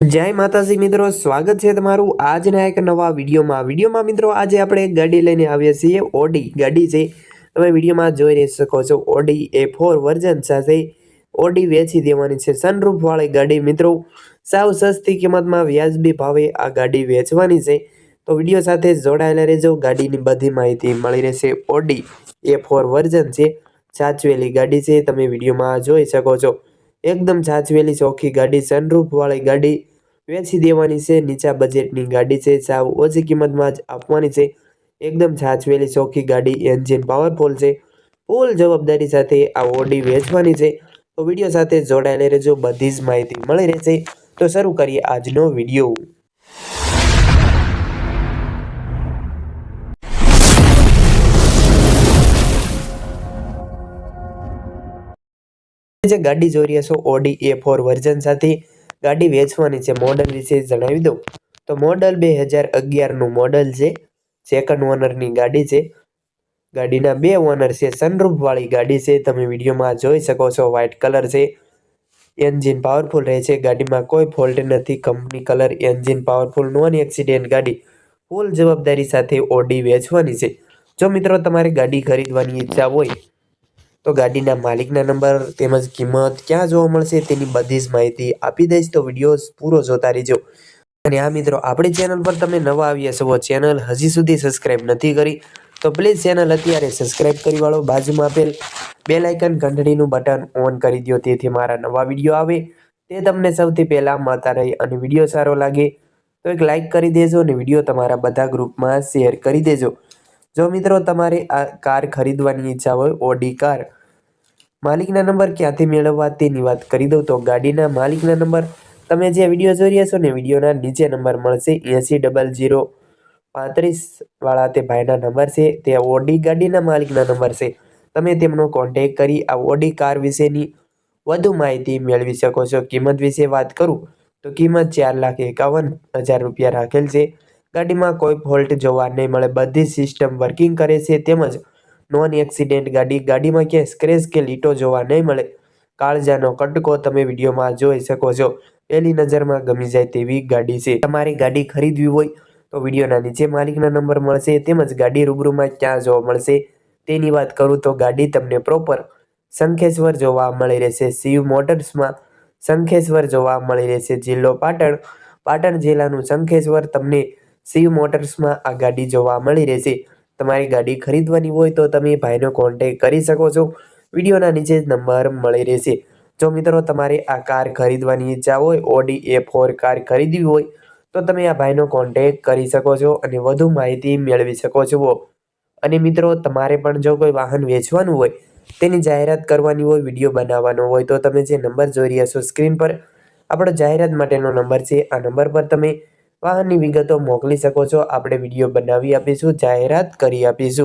જય માતાજી મિત્રો, સ્વાગત છે તમારું આજના એક નવા વિડીયોમાં. વિડીયોમાં મિત્રો, આજે આપણે ગાડી લઈને આવ્યા છીએ, ઓડી ગાડી છે. તમે વિડીયોમાં જોઈ રહી શકો છો, ઓડી એ ફોર વર્ઝન સાથે ઓડી વેચી દેવાની છે. સનરૂફવાળી ગાડી મિત્રો, સાવ સસ્તી કિંમતમાં વ્યાજબી ભાવે આ ગાડી વેચવાની છે. તો વીડિયો સાથે જોડાયેલા રહેજો, ગાડીની બધી માહિતી મળી રહેશે. ઓડી એ ફોર વર્ઝન છે, સાચવેલી ગાડી છે, તમે વિડીયોમાં જોઈ શકો છો. એકદમ સાચવેલી ચોખ્ખી ગાડી સનરૂફવાળી ગાડી. વેચી દેવાની છે, નીચા બજેટની ગાડી છે, સાવ ઓછી કિંમતમાં જ આપવાની છે. એકદમ સાચવેલી ચોખ્ખી ગાડી એન્જિન પાવરફુલ છે. ફૂલ જવાબદારી સાથે આ ઓડી વેચવાની છે. તો વીડિયો સાથે જોડાયેલી રહેજો, બધી જ માહિતી મળી રહેશે. તો શરૂ કરીએ આજનો વીડિયો. જે ગાડી જોઈ રહ્યા છો ઓડી એ ફોર વર્ઝન સાથે ગાડી વેચવાની છે. મોડલ વિશે જણાવી દઉં. તો મોડલ બે હજાર અગિયારનું મોડલ છે. સેકન્ડ ઓનરની ગાડી છે. ગાડીના બે ઓનર છે. સનરૂફવાળી ગાડી છે. તમે વિડીયોમાં જોઈ શકો છો. વ્હાઇટ કલર છે. એન્જિન પાવરફુલ રહે છે. ગાડીમાં કોઈ ફોલ્ટ નથી. Company colour engine powerful non accident ગાડી. ફૂલ જવાબદારી સાથે ઓડી વેચવાની છે. જો મિત્રો તમારે ગાડી ખરીદવાની ઈચ્છા હોય તો ગાડીના માલિકના નંબર તેમજ કિંમત ક્યાં જોવા મળશે તેની બધી જ માહિતી આપી દઈશ. તો વીડિયો પૂરો જોતા રહેજો. અને આ મિત્રો, આપણી ચેનલ પર તમે નવા આવ્યા છો ચેનલ હજી સુધી સબસ્ક્રાઇબ નથી કરી, તો પ્લીઝ ચેનલ અત્યારે સબસ્ક્રાઇબ કરી વાળો, બાજુમાં આપેલ બે લાઇકન ઘંટડીનું બટન ઓન કરી દો તેથી મારા નવા વીડિયો આવે. તે તમને સૌથી પહેલાં મળતા રહે અને વીડિયો સારો લાગે તો એક લાઇક કરી દેજો અને વીડિયો તમારા બધા ગ્રુપમાં શેર કરી દેજો. જો મિત્રો, તમારે આ કાર ખરીદવાની ઈચ્છા હોય, ઓડી કાર માલિકના નંબર ક્યાંથી મેળવવા તેની વાત કરી દઉં તો ગાડીના માલિકના નંબર તમે જે વીડિયો જોઈ રહ્યા છો ને વિડીયોના નીચે નંબર મળશે એંસી ડબલ જીરો પાંત્રીસ વાળા તે ભાઈના નંબર છે, તે ઓડી ગાડીના માલિકના નંબર છે. તમે તેમનો કોન્ટેક કરી આ ઓડી કાર વિશેની વધુ માહિતી મેળવી શકો છો. કિંમત વિશે વાત કરું તો કિંમત ચાર લાખ એકાવન હજાર રૂપિયા રાખેલ છે. ગાડીમાં કોઈ ફોલ્ટ જોવા નહીં મળે. બધી સિસ્ટમ વર્કિંગ કરે છે તેમજ નોન એક્સિડેન્ટ ગાડી, ગાડીમાં ક્યાંય સ્ક્રેચ કે લીટો જોવા નહીં મળે. કાળજાનો કટકો તમે વિડીયોમાં જોઈ શકો છો. પહેલી નજરમાં ગમી જાય તેવી ગાડી છે. તમારી ગાડી ખરીદવી હોય તો વિડીયોના નીચે માલિકના નંબર મળશે તેમજ ગાડી રૂબરૂમાં ક્યાં જોવા મળશે તેની વાત કરું તો ગાડી તમને પ્રોપર શંખેશ્વર જોવા મળી રહેશે. શિવ મોટર્સમાં શંખેશ્વર જોવા મળી રહેશે. જિલ્લો પાટણ પાટણ જિલ્લાનું શંખેશ્વર તમને શિવ મોટર્સમાં આ ગાડી જોવા મળી રહેશે. તમારી ગાડી ખરીદવાની હોય તો તમે ભાઈનો કોન્ટેક કરી શકો છો. વિડીયોના નીચે નંબર મળી રહેશે. જો મિત્રો તમારે આ કાર ખરીદવાની ઈચ્છા હોય ઓડી એ ફોર કાર ખરીદવી હોય, તો તમે આ ભાઈનો કોન્ટેક કરી શકો છો અને વધુ માહિતી મેળવી શકો છો. અને મિત્રો, તમારે પણ જો કોઈ વાહન વેચવાનું હોય, તેની જાહેરાત કરવાની હોય, વીડિયો બનાવવાનો હોય, તો તમે જે નંબર જોઈ રહ્યા છો સ્ક્રીન પર, આપણો જાહેરાત માટેનો નંબર છે. આ નંબર પર તમે વાહનની વિગતો મોકલી શકો છો. આપણે વીડિયો બનાવી આપીશું જાહેરાત કરી આપીશું.